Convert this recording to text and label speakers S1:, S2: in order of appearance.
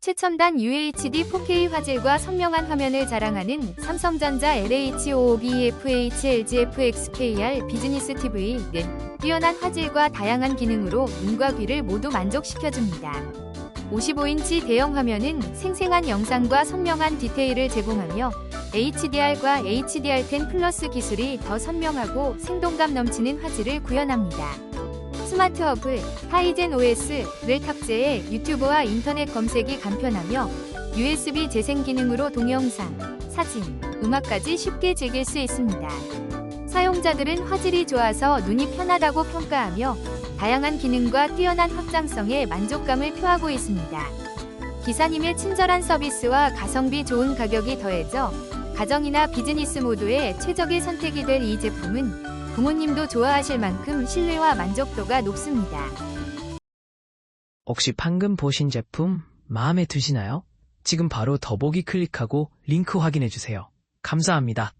S1: 최첨단 UHD 4K 화질과 선명한 화면을 자랑하는 삼성전자 LHOOBFH LGFXKR 비즈니스 TV는 뛰어난 화질과 다양한 기능으로 눈과 귀를 모두 만족시켜줍니다. 55인치 대형 화면은 생생한 영상과 선명한 디테일을 제공하며 HDR과 HDR10 플러스 기술이 더 선명하고 생동감 넘치는 화질을 구현합니다. 스마트 허브 타이젠 OS를 탑재해 유튜브와 인터넷 검색이 간편하며 USB 재생 기능으로 동영상, 사진, 음악까지 쉽게 즐길 수 있습니다. 사용자들은 화질이 좋아서 눈이 편하다고 평가하며 다양한 기능과 뛰어난 확장성에 만족감을 표하고 있습니다. 기사님의 친절한 서비스와 가성비 좋은 가격이 더해져 가정이나 비즈니스 모두의 최적의 선택이 될 이 제품은 부모님도 좋아하실 만큼 신뢰와 만족도가 높습니다.
S2: 혹시 방금 보신 제품 마음에 드시나요? 지금 바로 더보기 클릭하고 링크 확인해 주세요. 감사합니다.